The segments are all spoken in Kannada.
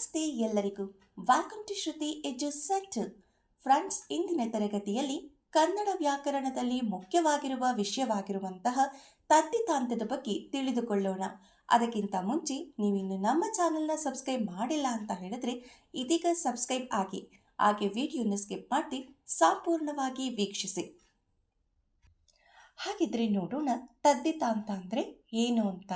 ನಮಸ್ತೆ ಎಲ್ಲರಿಗೂ. Welcome to Shruti edu center friends ಇಂದಿನ ತರಗತಿಯಲ್ಲಿ ಕನ್ನಡ ವ್ಯಾಕರಣದಲ್ಲಿ ಮುಖ್ಯವಾಗಿರುವ ವಿಷಯವಾಗಿರುವಂತಹ ತದ್ದಿತಾಂತದ ಬಗ್ಗೆ ತಿಳಿದುಕೊಳ್ಳೋಣ. ಅದಕ್ಕಿಂತ ಮುಂಚೆ ನೀವಿನ್ನು ನಮ್ಮ ಚಾನಲ್ನ ಸಬ್ಸ್ಕ್ರೈಬ್ ಮಾಡಿಲ್ಲ ಅಂತ ಹೇಳಿದ್ರೆ ಇದೀಗ ಸಬ್ಸ್ಕ್ರೈಬ್ ಆಗಿ, ಹಾಗೆ ವಿಡಿಯೋನ ಸ್ಕಿಪ್ ಮಾಡಿ ಸಂಪೂರ್ಣವಾಗಿ ವೀಕ್ಷಿಸಿ. ಹಾಗಿದ್ರೆ ನೋಡೋಣ ತದ್ದಿತಾಂತ ಅಂದರೆ ಏನು ಅಂತ?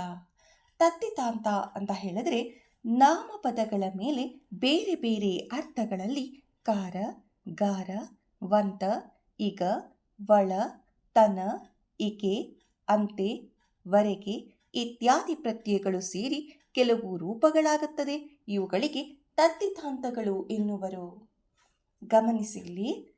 ತದ್ದಿತಾಂತ ಅಂತ ಹೇಳಿದ್ರೆ ನಾಮಪದಗಳ ಮೇಲೆ ಬೇರೆ ಬೇರೆ ಅರ್ಥಗಳಲ್ಲಿ ಕಾರ, ಗಾರ, ವಂತ, ಇಗ, ವಳ, ತನ, ಇಕೆ, ಅಂತೆ, ವರೆಗೆ ಇತ್ಯಾದಿ ಪ್ರತ್ಯಯಗಳು ಸೇರಿ ಕೆಲವು ರೂಪಗಳಾಗುತ್ತದೆ. ಇವುಗಳಿಗೆ ತದ್ದಿತಾಂತಗಳು ಎನ್ನುವರು. ಗಮನಿಸಿಲ್ಲಿ,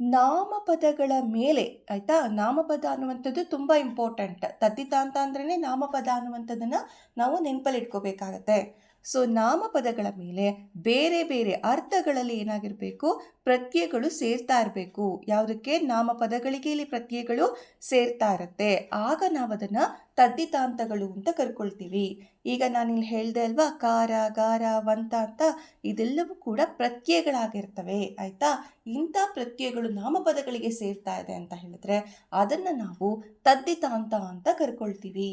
ನಾಮಪದಗಳ ಮೇಲೆ, ಆಯಿತಾ? ನಾಮಪದ ಅನ್ನುವಂಥದ್ದು ತುಂಬ ಇಂಪಾರ್ಟೆಂಟ್ ತದ್ದಿತಾಂತ ಅಂದ್ರೇ ನಾಮಪದ ಅನ್ನುವಂಥದ್ದನ್ನು ನಾವು ನೆನಪಲ್ಲಿಟ್ಕೋಬೇಕಾಗತ್ತೆ ಸೊ ನಾಮಪದಗಳ ಮೇಲೆ ಬೇರೆ ಬೇರೆ ಅರ್ಥಗಳಲ್ಲಿ ಏನಾಗಿರಬೇಕು? ಪ್ರತ್ಯಯಗಳು ಸೇರ್ತಾ ಇರಬೇಕು. ಯಾವುದಕ್ಕೆ? ನಾಮಪದಗಳಿಗೆ ಇಲ್ಲಿ ಪ್ರತ್ಯಯಗಳು ಸೇರ್ತಾ ಇರುತ್ತೆ. ಆಗ ನಾವು ಅದನ್ನು ತದ್ದಿತಾಂತಗಳು ಅಂತ ಕರ್ಕೊಳ್ತೀವಿ. ಈಗ ನಾನಿಲ್ಲಿ ಹೇಳಿದೆ ಅಲ್ವಾ? ಕಾರ, ಗಾರ, ವಂತ ಅಂತ ಇದೆಲ್ಲವೂ ಕೂಡ ಪ್ರತ್ಯಯಗಳಾಗಿರ್ತವೆ. ಆಯಿತಾ? ಇಂಥ ಪ್ರತ್ಯಯಗಳು ನಾಮಪದಗಳಿಗೆ ಸೇರ್ತಾ ಇದೆ ಅಂತ ಹೇಳಿದ್ರೆ ಅದನ್ನು ನಾವು ತದ್ದಿತಾಂತ ಅಂತ ಕರ್ಕೊಳ್ತೀವಿ.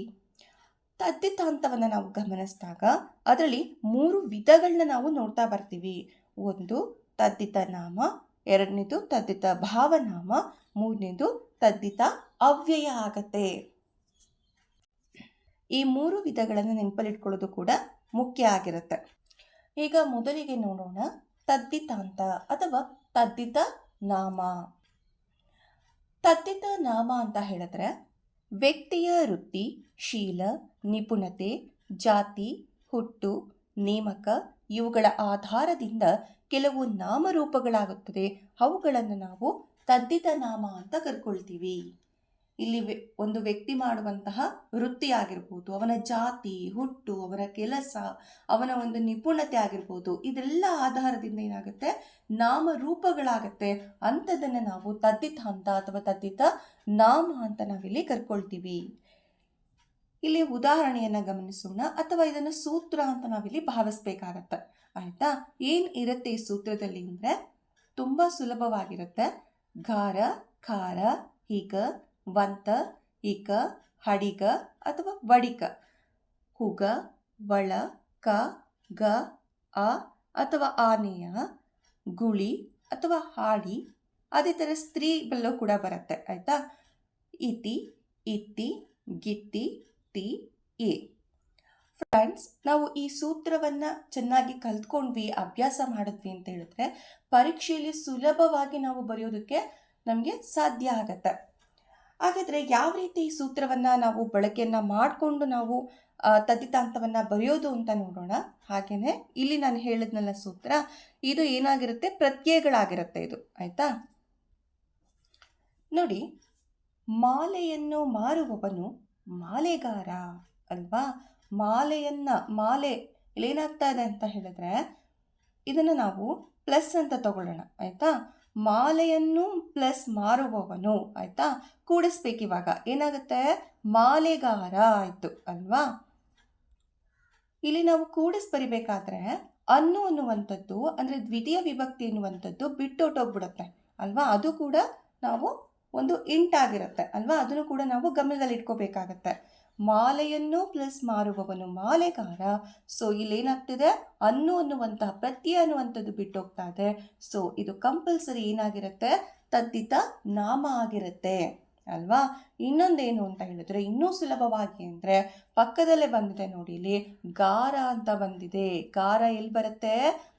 ತದ್ದಿತಾಂತವನ್ನು ನಾವು ಗಮನಿಸಿದಾಗ ಅದರಲ್ಲಿ ಮೂರು ವಿಧಗಳನ್ನ ನಾವು ನೋಡ್ತಾ ಬರ್ತೀವಿ. ಒಂದು ತದ್ದಿತ ನಾಮ, ಎರಡನೇದು ತದ್ದಿತ ಭಾವನಾಮ, ಮೂರನೇದು ತದ್ದಿತ ಅವ್ಯಯ ಆಗತ್ತೆ. ಈ ಮೂರು ವಿಧಗಳನ್ನು ನೆನಪಲ್ಲಿಟ್ಕೊಳ್ಳೋದು ಕೂಡ ಮುಖ್ಯ ಆಗಿರುತ್ತೆ. ಈಗ ಮೊದಲಿಗೆ ನೋಡೋಣ ತದ್ದಿತಾಂತ ಅಥವಾ ತದ್ದಿತ ನಾಮ. ತದ್ದಿತ ನಾಮ ಅಂತ ಹೇಳಿದ್ರೆ ವ್ಯಕ್ತಿಯ ವೃತ್ತಿ, ಶೀಲ ನಿಪುಣತೆ, ಜಾತಿ, ಹುಟ್ಟು, ನೇಮಕ ಇವುಗಳ ಆಧಾರದಿಂದ ಕೆಲವು ನಾಮರೂಪಗಳಾಗುತ್ತದೆ. ಅವುಗಳನ್ನು ನಾವು ತದ್ದಿತ ನಾಮ ಅಂತ ಕರ್ಕೊಳ್ತೀವಿ. ಇಲ್ಲಿ ಒಂದು ವ್ಯಕ್ತಿ ಮಾಡುವಂತಹ ವೃತ್ತಿ ಆಗಿರ್ಬೋದು, ಅವನ ಜಾತಿ, ಹುಟ್ಟು ಅವನ ಕೆಲಸ, ಅವನ ಒಂದು ನಿಪುಣತೆ ಆಗಿರ್ಬೋದು, ಇದೆಲ್ಲ ಆಧಾರದಿಂದ ಏನಾಗುತ್ತೆ? ನಾಮರೂಪಗಳಾಗತ್ತೆ. ಅಂಥದ್ದನ್ನು ನಾವು ತದ್ದಿತ ಹಂತ ಅಥವಾ ತದ್ದಿತ ನಾಮ ಅಂತ ನಾವಿಲ್ಲಿ ಕರ್ಕೊಳ್ತೀವಿ. ಇಲ್ಲಿ ಉದಾಹರಣೆಯನ್ನು ಗಮನಿಸೋಣ ಅಥವಾ ಇದನ್ನು ಸೂತ್ರ ಅಂತ ನಾವಿಲ್ಲಿ ಭಾವಿಸ್ಬೇಕಾಗತ್ತೆ. ಆಯಿತಾ? ಏನು ಇರುತ್ತೆ ಈ ಸೂತ್ರದಲ್ಲಿ ಅಂದರೆ? ತುಂಬ ಸುಲಭವಾಗಿರುತ್ತೆ. ಘಾರ, ಖಾರ, ಹೀಗ, ವಂತ ಈಕ ಹಡಿಗ ಅಥವಾ ವಡಿಕ. ಹುಗ, ವಳ, ಕ, ಗ, ಅ ಅಥವಾ ಆನೆಯ, ಗುಳಿ ಅಥವಾ ಹಾಡಿ ಅದೇ ಥರ ಸ್ತ್ರೀ ಬೆಲ್ಲೋ ಕೂಡ ಬರುತ್ತೆ. ಆಯಿತಾ? ಇತಿ, ಇತ್ತಿ, ಗಿತ್ತಿ ತಿ, ಎ. ಫ್ರೆಂಡ್ಸ್, ನಾವು ಈ ಸೂತ್ರವನ್ನು ಚೆನ್ನಾಗಿ ಕಲ್ತ್ಕೊಂಡ್ವಿ, ಅಭ್ಯಾಸ ಮಾಡಿದ್ವಿ ಅಂತ ಹೇಳಿದ್ರೆ, ಪರೀಕ್ಷೆಯಲ್ಲಿ ಸುಲಭವಾಗಿ ನಾವು ಬರೆಯೋದಕ್ಕೆ ನಮಗೆ ಸಾಧ್ಯ ಆಗತ್ತೆ. ಹಾಗಾದರೆ ಯಾವ ರೀತಿ ಈ ಸೂತ್ರವನ್ನು ನಾವು ಬಳಕೆಯನ್ನು ಮಾಡಿಕೊಂಡು ನಾವು ತದ್ದಿತಾಂತವನ್ನು ಬರೆಯೋದು ಅಂತ ನೋಡೋಣ. ಹಾಗೆಯೇ ಇಲ್ಲಿ ನಾನು ಹೇಳಿದ್ನಲ್ಲ ಸೂತ್ರ, ಇದು ಏನಾಗಿರುತ್ತೆ? ಪ್ರತ್ಯಯಗಳಾಗಿರುತ್ತೆ ಇದು. ಆಯಿತಾ? ನೋಡಿ, ಮಾಲೆಯನ್ನು ಮಾರುವವನು ಮಾಲೆಗಾರ ಅಲ್ವಾ? ಮಾಲೆಯನ್ನು, ಮಾಲೆ ಇಲ್ಲೇನಾಗ್ತಾ ಇದೆ ಅಂತ ಹೇಳಿದ್ರೆ, ಇದನ್ನು ನಾವು ಪ್ಲಸ್ ಅಂತ ತಗೊಳ್ಳೋಣ, ಆಯಿತಾ? ಮಾಲೆಯನ್ನು ಪ್ಲಸ್ ಮಾರುವವನು, ಆಯಿತಾ? ಕೂಡಿಸ್ಬೇಕು ಇವಾಗ. ಏನಾಗುತ್ತೆ? ಮಾಲೆಗಾರ ಆಯಿತು, ಅಲ್ವಾ? ಇಲ್ಲಿ ನಾವು ಕೂಡಿಸ್ ಬರಿಬೇಕಾದ್ರೆ, ಅನ್ನು ಅನ್ನುವಂಥದ್ದು, ಅಂದರೆ ದ್ವಿತೀಯ ವಿಭಕ್ತಿ ಎನ್ನುವಂಥದ್ದು ಬಿಟ್ಟೊಟ್ಟೋಗ್ಬಿಡುತ್ತೆ ಅಲ್ವಾ? ಅದು ಕೂಡ ನಾವು ಒಂದು ಇಂಟ್ ಆಗಿರುತ್ತೆ, ಅಲ್ವಾ? ಅದನ್ನು ಕೂಡ ನಾವು ಗಮನದಲ್ಲಿ ಇಟ್ಕೋಬೇಕಾಗತ್ತೆ. ಮಾಲೆಯನ್ನು ಪ್ಲಸ್ ಮಾರುವವನು ಮಾಲೆಗಾರ. ಸೊ ಇಲ್ಲೇನಾಗ್ತಿದೆ? ಅನ್ನು ಅನ್ನುವಂತಹ, ಪ್ರತ್ಯಯ ಅನ್ನುವಂಥದ್ದು ಬಿಟ್ಟೋಗ್ತಾ ಇದೆ. ಸೊ ಇದು ಕಂಪಲ್ಸರಿ ಏನಾಗಿರುತ್ತೆ? ತದ್ದಿತ ನಾಮ ಆಗಿರುತ್ತೆ. ಅಲ್ವಾ? ಇನ್ನೊಂದೇನು ಅಂತ ಹೇಳಿದ್ರೆ, ಇನ್ನೂ ಸುಲಭವಾಗಿ ಅಂದರೆ ಪಕ್ಕದಲ್ಲೇ ಬಂದಿದೆ ನೋಡಿ ಇಲ್ಲಿ, ಗಾರ ಅಂತ ಬಂದಿದೆ. ಗಾರ ಎಲ್ಲಿ ಬರುತ್ತೆ?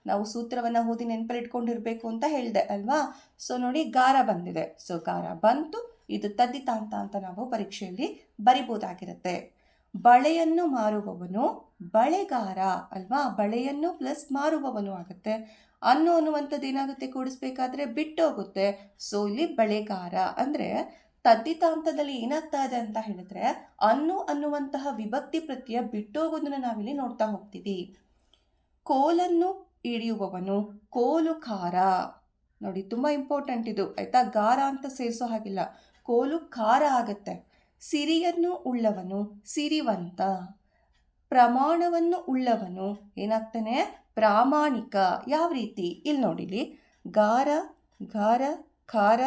ನಾವು ಸೂತ್ರವನ್ನು ಓದಿ ನೆನಪಲ್ಲಿಟ್ಕೊಂಡಿರಬೇಕು ಅಂತ ಹೇಳಿದೆ, ಅಲ್ವಾ? ಸೊ ನೋಡಿ ಗಾರ ಬಂದಿದೆ. ಸೊ ಗಾರ ಬಂತು. ಇದು ತದ್ದಿತಾಂತ ಅಂತ ನಾವು ಪರೀಕ್ಷೆಯಲ್ಲಿ ಬರಿಬೋದಾಗಿರುತ್ತೆ. ಬಳೆಯನ್ನು ಮಾರುವವನು ಬಳೆಗಾರ, ಅಲ್ವಾ? ಬಳೆಯನ್ನು ಪ್ಲಸ್ ಮಾರುವವನು ಆಗುತ್ತೆ. ಅನ್ನು ಅನ್ನುವಂಥದ್ದು ಏನಾಗುತ್ತೆ? ಕೂಡಿಸ್ಬೇಕಾದ್ರೆ ಬಿಟ್ಟೋಗುತ್ತೆ. ಸೊ ಇಲ್ಲಿ ಬಳೆಗಾರ ಅಂದರೆ ತದ್ದಿತಾಂತದಲ್ಲಿ ಏನಾಗ್ತಾ ಇದೆ ಅಂತ ಹೇಳಿದ್ರೆ, ಅನ್ನು ಅನ್ನುವಂತಹ ವಿಭಕ್ತಿ ಪ್ರತ್ಯಯ ಬಿಟ್ಟೋಗೋದನ್ನು ನಾವಿಲ್ಲಿ ನೋಡ್ತಾ ಹೋಗ್ತೀವಿ. ಕೋಲನ್ನು ಹಿಡಿಯುವವನು ಕೋಲು ಖಾರ ನೋಡಿ, ತುಂಬ ಇಂಪಾರ್ಟೆಂಟ್ ಇದು. ಆಯಿತಾ? ಗಾರ ಅಂತ ಸೇರಿಸೋ ಹಾಗಿಲ್ಲ. ಕೋಲು ಖಾರ ಆಗತ್ತೆ. ಸಿರಿಯನ್ನು ಉಳ್ಳವನು ಸಿರಿವಂತ. ಪ್ರಮಾಣವನ್ನು ಉಳ್ಳವನು ಏನಾಗ್ತಾನೆ? ಪ್ರಾಮಾಣಿಕ. ಯಾವ ರೀತಿ? ಇಲ್ಲಿ ನೋಡಿಲಿ ಗಾರ ಗಾರ, ಖಾರ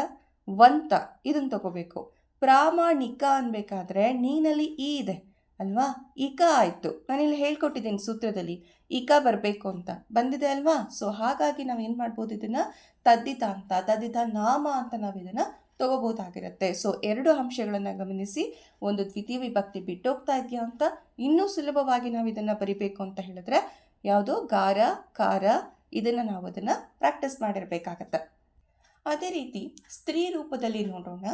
ವಂತ, ಇದನ್ನು ತಗೋಬೇಕು. ಪ್ರಾಮಾಣಿಕ ಅನ್ಬೇಕಾದ್ರೆ ನೀನಲ್ಲಿ ಈ ಇದೆ, ಅಲ್ವಾ? ಇಕ ಆಯಿತು. ನಾನಿಲ್ಲಿ ಹೇಳ್ಕೊಟ್ಟಿದ್ದೀನಿ ಸೂತ್ರದಲ್ಲಿ. ಇಕ ಬರಬೇಕು ಅಂತ. ಬಂದಿದೆ ಅಲ್ವಾ? ಸೊ ಹಾಗಾಗಿ ನಾವು ಏನು ಮಾಡ್ಬೋದು ಇದನ್ನು? ತದ್ದಿತ ಅಂತ, ತದ್ದಿತ ನಾಮ ಅಂತ ನಾವು ಇದನ್ನು ತಗೋಬೋದಾಗಿರುತ್ತೆ. ಸೊ ಎರಡು ಅಂಶಗಳನ್ನು ಗಮನಿಸಿ. ಒಂದು ದ್ವಿತೀಯ ವಿಭಕ್ತಿ ಬಿಟ್ಟೋಗ್ತಾ ಇದೆಯಾ ಅಂತ? ಇನ್ನೂ ಸುಲಭವಾಗಿ ನಾವು ಇದನ್ನು ಬರಿಬೇಕು ಅಂತ ಹೇಳಿದ್ರೆ, ಯಾವುದು? ಗಾರ ಕಾರ ಇದನ್ನು ನಾವು ಅದನ್ನು ಪ್ರಾಕ್ಟೀಸ್ ಮಾಡಿರಬೇಕಾಗತ್ತೆ. ಅದೇ ರೀತಿ ಸ್ತ್ರೀ ರೂಪದಲ್ಲಿ ನೋಡೋಣ.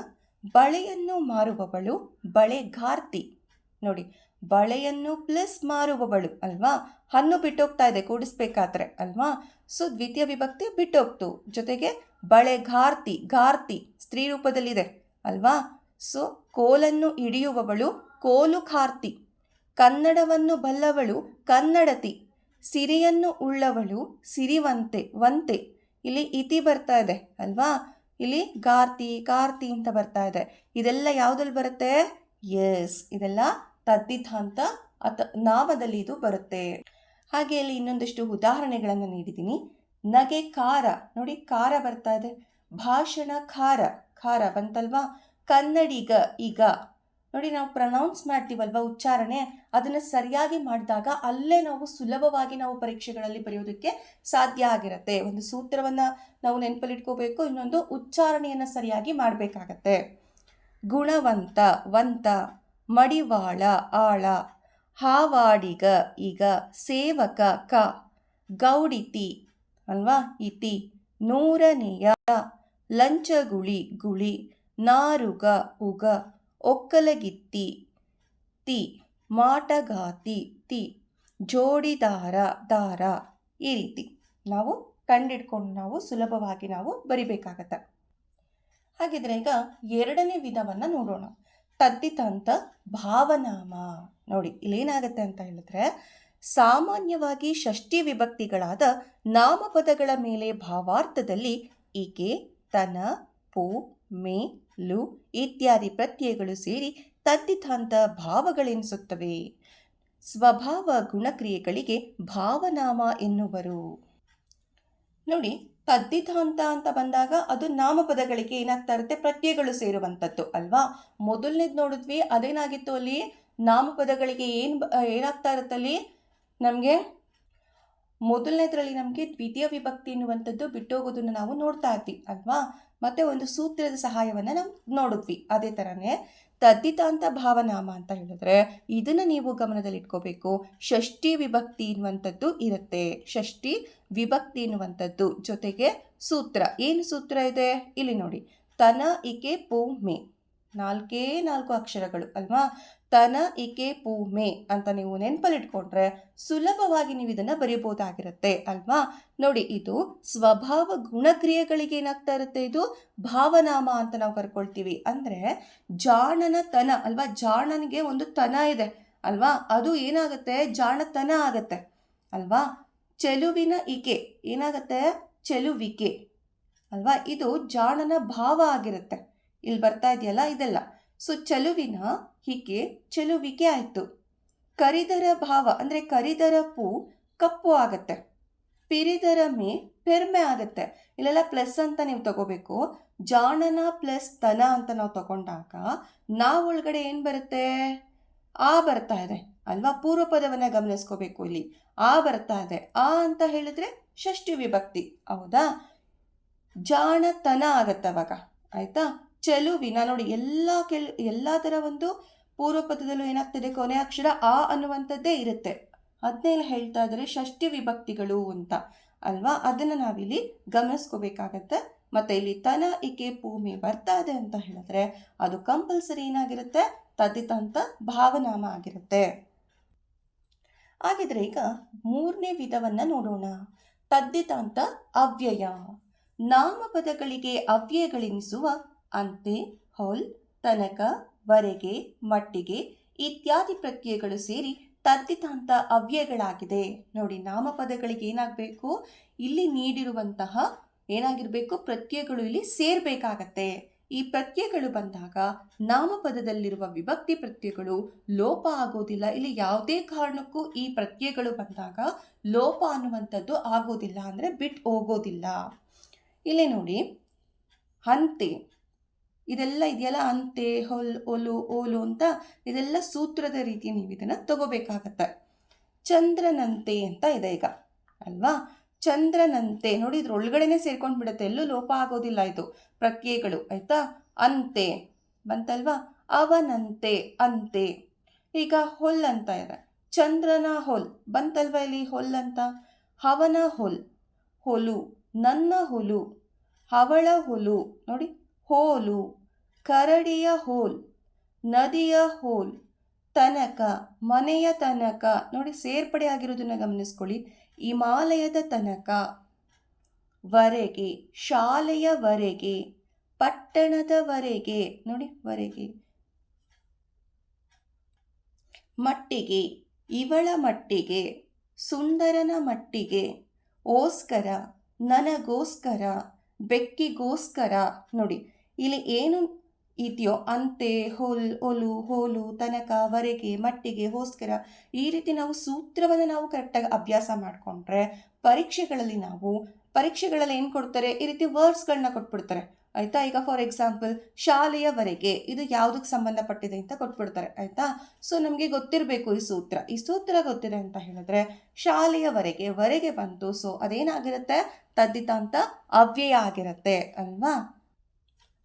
ಬಳೆಯನ್ನು ಮಾರುವವಳು ಬಳೆಗಾರ್ತಿ ನೋಡಿ, ಬಳೆಯನ್ನು ಪ್ಲಸ್ ಮಾರುವವಳು ಅಲ್ವಾ? ಹಣ್ಣು ಬಿಟ್ಟೋಗ್ತಾ ಇದೆ, ಕೂಡಿಸ್ಬೇಕಾದ್ರೆ ಅಲ್ವಾ? ಸೊ, ದ್ವಿತೀಯ ವಿಭಕ್ತಿ ಬಿಟ್ಟೋಗ್ತು. ಜೊತೆಗೆ ಬಳೆಗಾರ್ತಿ ಗಾರ್ತಿ ಸ್ತ್ರೀ ರೂಪದಲ್ಲಿದೆ ಅಲ್ವಾ? ಸೊ, ಕೋಲನ್ನು ಹಿಡಿಯುವವಳು ಕೋಲು ಕಾರ್ತಿ ಕನ್ನಡವನ್ನು ಬಲ್ಲವಳು ಕನ್ನಡತಿ. ಸಿರಿಯನ್ನು ಉಳ್ಳವಳು ಸಿರಿವಂತೆ, ವಂತೆ. ಇಲ್ಲಿ ಇತಿ ಬರ್ತಾ ಇದೆ, ಅಲ್ವಾ? ಇಲ್ಲಿ ಗಾರ್ತಿ ಕಾರ್ತಿ ಅಂತ ಬರ್ತಾ ಇದೆ. ಇದೆಲ್ಲ ಯಾವುದಲ್ಲಿ ಬರುತ್ತೆ? ಎಸ್ ಇದೆಲ್ಲ ತದ್ದಿತಾಂತ ಅಥ ನಾಮದಲ್ಲಿ ಇದು ಬರುತ್ತೆ. ಹಾಗೆ ಇಲ್ಲಿ ಇನ್ನೊಂದಷ್ಟು ಉದಾಹರಣೆಗಳನ್ನು ನೀಡಿದ್ದೀನಿ. ನಗೆ ಖಾರ, ನೋಡಿ ಖಾರ ಬರ್ತಾ ಇದೆ. ಭಾಷಣ ಖಾರ ಖಾರ ಬಂತಲ್ವಾ? ಕನ್ನಡಿಗ, ಈಗ. ನೋಡಿ ನಾವು ಪ್ರನೌನ್ಸ್ ಮಾಡ್ತೀವಲ್ವ ಉಚ್ಚಾರಣೆ? ಅದನ್ನು ಸರಿಯಾಗಿ ಮಾಡಿದಾಗ ಅಲ್ಲೇ ನಾವು ಸುಲಭವಾಗಿ ನಾವು ಪರೀಕ್ಷೆಗಳಲ್ಲಿ ಬರೆಯೋದಕ್ಕೆ ಸಾಧ್ಯ ಆಗಿರುತ್ತೆ. ಒಂದು ಸೂತ್ರವನ್ನು ನಾವು ನೆನಪಲ್ಲಿಟ್ಕೋಬೇಕು, ಇನ್ನೊಂದು ಉಚ್ಚಾರಣೆಯನ್ನು ಸರಿಯಾಗಿ ಮಾಡಬೇಕಾಗತ್ತೆ. ಗುಣವಂತ, ವಂತ, ಮಡಿವಾಳ, ಆಳ, ಹಾವಾಡಿಗ, ಈಗ ಸೇವಕ, ಕ, ಗೌಡಿತಿ, ಅಲ್ವಾ? ಇತಿ, ನೂರನೆಯ, ಲಂಚಗುಳಿ, ಗುಳಿ, ನಾರುಗ, ಉಗ. ಒಕ್ಕಲಗಿತ್ತಿ. ತಿ, ಮಾಟಗಾತಿ, ತಿ, ಜೋಡಿದಾರ, ದಾರ ಈ ರೀತಿ. ನಾವು ಕಂಡಿಡ್ಕೊಂಡು ನಾವು ಸುಲಭವಾಗಿ ನಾವು ಬರಿಬೇಕಾಗತ್ತೆ. ಹಾಗಿದ್ರೆ ಈಗ ಎರಡನೇ ವಿಧವನ್ನು ನೋಡೋಣ. ತದ್ದಿತಾಂತ ಭಾವನಾಮ. ನೋಡಿ, ಇಲ್ಲೇನಾಗತ್ತೆ ಅಂತ ಹೇಳಿದ್ರೆ ಸಾಮಾನ್ಯವಾಗಿ ಷಷ್ಠಿ ವಿಭಕ್ತಿಗಳಾದ ನಾಮಪದಗಳ ಮೇಲೆ ಭಾವಾರ್ಥದಲ್ಲಿ ಈಕೆ, ತನ, ಪು ಮೇ, ಲು ಇತ್ಯಾದಿ ಪ್ರತ್ಯಯಗಳು ಸೇರಿ ತದ್ದಿತಾಂತ ಭಾವಗಳೆನಿಸುತ್ತವೆ. ಸ್ವಭಾವ ಗುಣಕ್ರಿಯೆಗಳಿಗೆ ಭಾವನಾಮ ಎನ್ನುವರು. ನೋಡಿ ತದ್ದಿತಾಂತ ಅಂತ ಬಂದಾಗ ಅದು ನಾಮಪದಗಳಿಗೆ ಏನಾಗ್ತಾ ಇರುತ್ತೆ ಪ್ರತ್ಯಯಗಳು ಸೇರುವಂಥದ್ದು ಅಲ್ವಾ? ಮೊದಲನೇದು ನೋಡಿದ್ವಿ, ಅದೇನಾಗಿತ್ತು ಅಲ್ಲಿ? ನಾಮಪದಗಳಿಗೆ ಏನು ಏನಾಗ್ತಾ ಇರುತ್ತಲ್ಲಿ ನಮಗೆ ಮೊದಲನೇದರಲ್ಲಿ ನಮಗೆ ದ್ವಿತೀಯ ವಿಭಕ್ತಿ ಎನ್ನುವಂಥದ್ದು ಬಿಟ್ಟೋಗೋದನ್ನು ನಾವು ನೋಡ್ತಾ ಇದ್ವಿ ಅಲ್ವಾ? ಮತ್ತು ಒಂದು ಸೂತ್ರದ ಸಹಾಯವನ್ನು ನಾವು ನೋಡಿದ್ವಿ. ಅದೇ ಥರನೇ ತದ್ದಿತಾಂತ ಭಾವನಾಮ ಅಂತ ಹೇಳಿದ್ರೆ ಇದನ್ನು ನೀವು ಗಮನದಲ್ಲಿ ಇಟ್ಕೋಬೇಕು ಷಷ್ಠಿ ವಿಭಕ್ತಿ ಎನ್ನುವಂಥದ್ದು ಇರುತ್ತೆ. ಷಷ್ಠಿ ವಿಭಕ್ತಿ ಎನ್ನುವಂಥದ್ದು ಜೊತೆಗೆ ಸೂತ್ರ. ಏನು ಸೂತ್ರ ಇದೆ? ಇಲ್ಲಿ ನೋಡಿ. ತನ, ಇಕೆ ಪೂ ಮೇ ನಾಲ್ಕೇ ನಾಲ್ಕು ಅಕ್ಷರಗಳು ಅಲ್ವಾ? ತನ ಇಕೆ ಪೂಮೆ ಅಂತ ನೀವು ನೆನಪಲ್ಲಿಟ್ಕೊಂಡ್ರೆ ಸುಲಭವಾಗಿ ನೀವು ಇದನ್ನು ಬರೆಯಬಹುದಾಗಿರುತ್ತೆ ಅಲ್ವಾ? ನೋಡಿ, ಇದು ಸ್ವಭಾವ ಗುಣಕ್ರಿಯೆಗಳಿಗೆ ಏನಾಗ್ತಾ ಇರುತ್ತೆ ಇದು? ಭಾವನಾಮ ಅಂತ ನಾವು ಕರ್ಕೊಳ್ತೀವಿ. ಅಂದರೆ ಜಾಣನ ತನ ಅಲ್ವಾ? ಜಾಣನಿಗೆ ಒಂದು ತನ ಇದೆ ಅಲ್ವಾ? ಅದು ಏನಾಗುತ್ತೆ? ಜಾಣತನ ಆಗತ್ತೆ ಅಲ್ವಾ? ಚೆಲುವಿನ ಇಕೆ ಏನಾಗುತ್ತೆ? ಚೆಲುವಿಕೆ ಅಲ್ವಾ? ಇದು ಜಾಣನ ಭಾವ ಆಗಿರುತ್ತೆ. ಇಲ್ಲಿ ಬರ್ತಾ ಇದೆಯಲ್ಲ, ಇದೆಲ್ಲ. ಸೊ ಚಲುವಿನ ಹೀಗೆ ಚೆಲುವಿಕೆ ಆಯಿತು. ಕರಿದರ ಭಾವ, ಅಂದರೆ ಕರಿದರ ಪೂ ಕಪ್ಪು ಆಗತ್ತೆ. ಪಿರಿದರ ಮೇ ಪೆರ್ಮೆ ಆಗತ್ತೆ. ಇಲ್ಲೆಲ್ಲ ಪ್ಲಸ್ ಅಂತ ನೀವು ತಗೋಬೇಕು. ಜಾಣನ ಪ್ಲಸ್ ತನ ಅಂತ ನಾವು ತಗೊಂಡಾಗ ನಾ ಒಳಗಡೆ ಏನು ಬರುತ್ತೆ? ಆ ಬರ್ತಾ ಇದೆ. ಅಲ್ವಾ? ಪೂರ್ವ ಪದವನ್ನು ಗಮನಿಸ್ಕೋಬೇಕು ಇಲ್ಲಿ. ಆ ಬರ್ತಾ ಇದೆ. ಆ ಅಂತ ಹೇಳಿದ್ರೆ ಷಷ್ಠಿ ವಿಭಕ್ತಿ. ಹೌದಾ? ಜಾಣತನ ಆಗತ್ತೆ ಅವಾಗ. ಆಯ್ತಾ? ಚೆಲುವಿನ, ನೋಡಿ ಎಲ್ಲ ಕೆಲ್, ಎಲ್ಲ ಥರ ಒಂದು ಪೂರ್ವ ಪದದಲ್ಲೂ ಏನಾಗ್ತದೆ? ಕೊನೆ ಅಕ್ಷರ ಆ ಅನ್ನುವಂಥದ್ದೇ ಇರುತ್ತೆ. ಅದನ್ನೆಲ್ಲ ಹೇಳ್ತಾ ಇದ್ದಾರೆ, ಷಷ್ಠಿ ವಿಭಕ್ತಿಗಳು ಅಂತ. ಅಲ್ವಾ? ಅದನ್ನು ನಾವಿಲ್ಲಿ ಗಮನಿಸ್ಕೋಬೇಕಾಗತ್ತೆ. ಮತ್ತು ಇಲ್ಲಿ ತನ ಇಕೆ ಭೂಮಿ ಬರ್ತಾ ಇದೆ ಅಂತ ಹೇಳಿದ್ರೆ, ಅದು ಕಂಪಲ್ಸರಿ ಏನಾಗಿರುತ್ತೆ? ತದ್ದಿತಂತ ಭಾವನಾಮ ಆಗಿರುತ್ತೆ. ಹಾಗಿದ್ರೆ ಈಗ ಮೂರನೇ ವಿಧವನ್ನು ನೋಡೋಣ. ತದ್ದಿತಾಂತ ಅವ್ಯಯ. ನಾಮಪದಗಳಿಗೆ ಅವ್ಯಯಗಳೆನಿಸುವ ಅಂತೆ ಹೊಲ್, ತನಕ, ವರೆಗೆ, ಮಟ್ಟಿಗೆ ಇತ್ಯಾದಿ ಪ್ರತ್ಯಯಗಳು ಸೇರಿ ತದ್ದಿತಾಂತ ಅವ್ಯಯಗಳಾಗಿದೆ. ನೋಡಿ, ನಾಮಪದಗಳಿಗೆ ಏನಾಗಬೇಕು? ಇಲ್ಲಿ ನೀಡಿರುವಂತಹ ಏನಾಗಿರಬೇಕು? ಪ್ರತ್ಯಯಗಳು ಇಲ್ಲಿ ಸೇರಬೇಕಾಗತ್ತೆ. ಈ ಪ್ರತ್ಯಯಗಳು ಬಂದಾಗ ನಾಮಪದದಲ್ಲಿರುವ ವಿಭಕ್ತಿ ಪ್ರತ್ಯಯಗಳು ಲೋಪ ಆಗೋದಿಲ್ಲ. ಇಲ್ಲಿ ಯಾವುದೇ ಕಾರಣಕ್ಕೂ ಈ ಪ್ರತ್ಯಯಗಳು ಬಂದಾಗ ಲೋಪ ಅನ್ನುವಂಥದ್ದು ಆಗೋದಿಲ್ಲ ಅಂದರೆ ಬಿಟ್ಟು ಹೋಗೋದಿಲ್ಲ. ಇಲ್ಲಿ ನೋಡಿ ಅಂತೆ ಇದೆಲ್ಲ ಇದೆಯಲ್ಲ ಅಂತೆ, ಹೊಲ್, ಒಲು, ಓಲು ಅಂತ ಇದೆಲ್ಲ ಸೂತ್ರದ ರೀತಿ ನೀವು ಇದನ್ನು ತಗೋಬೇಕಾಗತ್ತೆ. ಚಂದ್ರನಂತೆ ಅಂತ ಇದೆ ಈಗ, ಅಲ್ವಾ? ಚಂದ್ರನಂತೆ, ನೋಡಿ ಇದ್ರ ಒಳಗಡೆನೆ ಸೇರ್ಕೊಂಡು ಬಿಡುತ್ತೆ, ಎಲ್ಲೂ ಲೋಪ ಆಗೋದಿಲ್ಲ ಇದು. ಪ್ರತ್ಯಯಗಳು ಆಯ್ತಾ? ಅಂತೆ, ಬಂತಲ್ವಾ? ಅವನಂತೆ, ಅಂತೆ. ಈಗ ಹೊಲ್ ಅಂತ ಇದೆ. ಚಂದ್ರನ ಹೊಲ್, ಬಂತಲ್ವಾ ಇಲ್ಲಿ ಹೊಲ್ ಅಂತ? ಅವನ ಹೊಲ್, ಹೊಲು, ನನ್ನ ಹೊಲು, ಅವಳ ಹೊಲು, ನೋಡಿ, ಹೋಲು. ಕರಡಿಯ ಹೋಲ್, ನದಿಯ ಹೋಲ್ ತನಕ, ಮನೆಯ ತನಕ. ನೋಡಿ, ಸೇರ್ಪಡೆ ಆಗಿರೋದನ್ನ ಗಮನಿಸ್ಕೊಳ್ಳಿ. ಹಿಮಾಲಯದ ತನಕ ವರೆಗೆ ಶಾಲೆಯವರೆಗೆ ಪಟ್ಟಣದವರೆಗೆ ನೋಡಿ, ವರೆಗೆ. ಮಟ್ಟಿಗೆ, ಇವಳ ಮಟ್ಟಿಗೆ, ಸುಂದರನ ಮಟ್ಟಿಗೆ. ಓಸ್ಕರ, ನನಗೋಸ್ಕರ, ಬೆಕ್ಕಿಗೋಸ್ಕರ. ನೋಡಿ, ಇಲ್ಲಿ ಏನು ಇದೆಯೋ ಅಂತೆ ಹೊಲ್ ಒಲು ಹೋಲು ತನಕ ವರೆಗೆ ಮಟ್ಟಿಗೆ ಹೋಸ್ಕರ ಈ ರೀತಿ ನಾವು ಸೂತ್ರವನ್ನು ನಾವು ಕರೆಕ್ಟಾಗಿ ಅಭ್ಯಾಸ ಮಾಡಿಕೊಂಡ್ರೆ ಪರೀಕ್ಷೆಗಳಲ್ಲಿ ನಾವು, ಪರೀಕ್ಷೆಗಳಲ್ಲಿ ಏನು ಕೊಡ್ತಾರೆ? ಈ ರೀತಿ ವರ್ಡ್ಸ್ಗಳನ್ನ ಕೊಟ್ಬಿಡ್ತಾರೆ. ಆಯಿತಾ? ಈಗ ಫಾರ್ ಎಕ್ಸಾಂಪಲ್ ಶಾಲೆಯವರೆಗೆ ಇದು ಯಾವುದಕ್ಕೆ ಸಂಬಂಧಪಟ್ಟಿದೆ ಅಂತ ಕೊಟ್ಬಿಡ್ತಾರೆ. ಆಯಿತಾ? ಸೊ ನಮಗೆ ಗೊತ್ತಿರಬೇಕು ಈ ಸೂತ್ರ. ಈ ಸೂತ್ರ ಗೊತ್ತಿದೆ ಅಂತ ಹೇಳಿದ್ರೆ ಶಾಲೆಯವರೆಗೆ ವರೆಗೆ ಬಂತು. ಸೊ ಅದೇನಾಗಿರುತ್ತೆ? ತದ್ದಿತಾಂತ ಅವ್ಯಯ ಆಗಿರುತ್ತೆ, ಅಲ್ವಾ?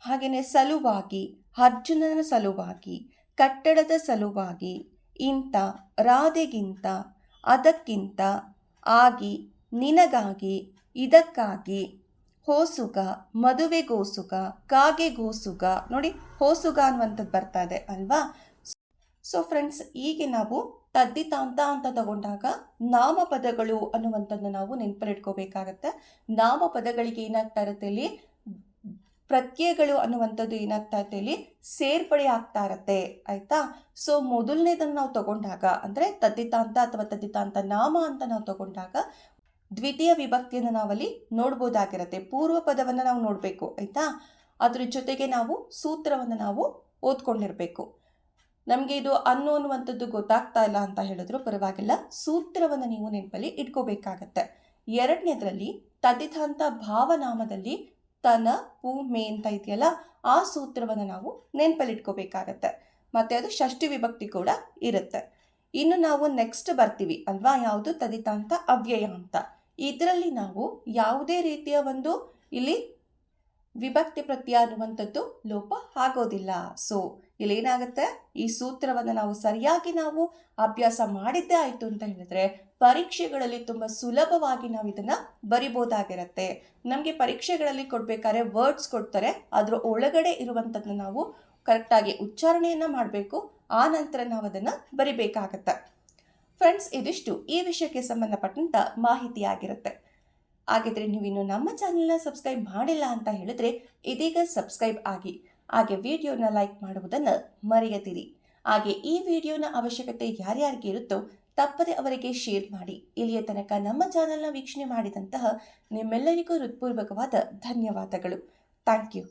ಹಾಗೆಯೇ ಸಲುವಾಗಿ, ಅರ್ಜುನನ ಸಲುವಾಗಿ, ಕಟ್ಟಡದ ಸಲುವಾಗಿ, ಇಂಥ ರಾಧೆಗಿಂತ ಅದಕ್ಕಿಂತ ಆಗಿ, ನಿನಗಾಗಿ, ಇದಕ್ಕಾಗಿ, ಹೋಸುಗ ಕಾಗೆ ಗೋಸುಕ ನೋಡಿ ಹೋಸುಗ ಅನ್ನುವಂಥದ್ದು ಬರ್ತಾ ಇದೆ ಅಲ್ವಾ? ಸೊ ಫ್ರೆಂಡ್ಸ್ ಹೀಗೆ ನಾವು ತದ್ದಿತಾಂತ ಅಂತ ತಗೊಂಡಾಗ ನಾಮಪದಗಳು ಅನ್ನುವಂಥದ್ದನ್ನ ನಾವು ನೆನಪಲ್ಲಿಟ್ಕೋಬೇಕಾಗತ್ತೆ ನಾಮಪದಗಳಿಗೆ ಏನಾಗ್ತಾ ಇರುತ್ತೆ ಇಲ್ಲಿ ಪ್ರತ್ಯಯಗಳು ಅನ್ನುವಂಥದ್ದು ಏನಾಗ್ತಾ ಇರುತ್ತೆ ಇಲ್ಲಿ ಸೇರ್ಪಡೆ ಆಗ್ತಾ ಇರತ್ತೆ, ಆಯಿತಾ? ಸೊ ಮೊದಲನೇದನ್ನು ನಾವು ತಗೊಂಡಾಗ, ಅಂದರೆ ತದ್ದಿತಾಂತ ಅಥವಾ ತದ್ದಿತಾಂತ ನಾಮ ಅಂತ ನಾವು ತಗೊಂಡಾಗ ದ್ವಿತೀಯ ವಿಭಕ್ತಿಯನ್ನು ನಾವಲ್ಲಿ ನೋಡ್ಬೋದಾಗಿರತ್ತೆ. ಪೂರ್ವ ಪದವನ್ನು ನಾವು ನೋಡಬೇಕು, ಆಯಿತಾ? ಅದ್ರ ಜೊತೆಗೆ ನಾವು ಸೂತ್ರವನ್ನು ನಾವು ಓದ್ಕೊಂಡಿರಬೇಕು. ನಮಗೆ ಇದು ಅನ್ನು ಅನ್ನುವಂಥದ್ದು ಗೊತ್ತಾಗ್ತಾ ಇಲ್ಲ ಅಂತ ಹೇಳಿದ್ರು, ಪರವಾಗಿಲ್ಲ. ಸೂತ್ರವನ್ನು ನೀವು ನೆನಪಲ್ಲಿ ಇಟ್ಕೋಬೇಕಾಗತ್ತೆ. ಎರಡನೇದರಲ್ಲಿ ತದ್ದಿತಾಂತ ಭಾವನಾಮದಲ್ಲಿ ತನ, ಪೂ, ಮೇ ಅಂತ ಇದೆಯಲ್ಲ, ಆ ಸೂತ್ರವನ್ನು ನಾವು ನೆನಪಲ್ಲಿಟ್ಕೋಬೇಕಾಗತ್ತೆ. ಮತ್ತು ಅದು ಷಷ್ಠಿ ವಿಭಕ್ತಿ ಕೂಡ ಇರುತ್ತೆ. ಇನ್ನು ನಾವು ನೆಕ್ಸ್ಟ್ ಬರ್ತೀವಿ ಅಲ್ವಾ? ಯಾವುದು? ತದಿತಾಂತ ಅವ್ಯಯ ಅಂತ. ಇದರಲ್ಲಿ ನಾವು ಯಾವುದೇ ರೀತಿಯ ಒಂದು ಇಲ್ಲಿ ವಿಭಕ್ತಿ ಪ್ರತ್ಯಯ ಅನ್ನುವಂಥದ್ದು ಲೋಪ ಆಗೋದಿಲ್ಲ. ಸೊ ಇಲ್ಲಿ ಏನಾಗುತ್ತೆ ಈ ಸೂತ್ರವನ್ನು ನಾವು ಸರಿಯಾಗಿ ನಾವು ಅಭ್ಯಾಸ ಮಾಡಿದ್ದೇ ಆಯಿತು ಅಂತ ಹೇಳಿದ್ರೆ ಪರೀಕ್ಷೆಗಳಲ್ಲಿ ತುಂಬ ಸುಲಭವಾಗಿ ನಾವು ಇದನ್ನು ಬರಿಬೋದಾಗಿರುತ್ತೆ. ನಮಗೆ ಪರೀಕ್ಷೆಗಳಲ್ಲಿ ಕೊಡಬೇಕಾದ್ರೆ ವರ್ಡ್ಸ್ ಕೊಡ್ತಾರೆ. ಅದರ ಒಳಗಡೆ ಇರುವಂಥದ್ದನ್ನ ನಾವು ಕರೆಕ್ಟಾಗಿ ಉಚ್ಚಾರಣೆಯನ್ನು ಮಾಡಬೇಕು. ಆ ನಂತರ ನಾವು ಅದನ್ನು ಬರಿಬೇಕಾಗತ್ತೆ. ಫ್ರೆಂಡ್ಸ್ ಇದಿಷ್ಟು. ಈ ವಿಷಯಕ್ಕೆ ಸಂಬಂಧಪಟ್ಟಂಥ ಮಾಹಿತಿ ಆಗಿರುತ್ತೆ. ಹಾಗಿದ್ರೆ ನೀವಿನ್ನು ನಮ್ಮ ಚಾನೆಲ್ನ ಸಬ್ಸ್ಕ್ರೈಬ್ ಮಾಡಿಲ್ಲ ಅಂತ ಹೇಳಿದ್ರೆ ಇದೀಗ ಸಬ್ಸ್ಕ್ರೈಬ್ ಆಗಿ, ಹಾಗೆ ವಿಡಿಯೋನ ಲೈಕ್ ಮಾಡುವುದನ್ನು ಮರೆಯದಿರಿ. ಹಾಗೆ ಈ ವಿಡಿಯೋನ ಅವಶ್ಯಕತೆ ಯಾರ್ಯಾರಿಗೆ ಇರುತ್ತೋ ತಪ್ಪದೆ ಅವರಿಗೆ ಶೇರ್ ಮಾಡಿ. ಇಲ್ಲಿಯ ತನಕ ನಮ್ಮ ಚಾನೆಲ್ನ ವೀಕ್ಷಣೆ ಮಾಡಿದಂತಹ ನಿಮ್ಮೆಲ್ಲರಿಗೂ ಹೃತ್ಪೂರ್ವಕವಾದ ಧನ್ಯವಾದಗಳು. Thank you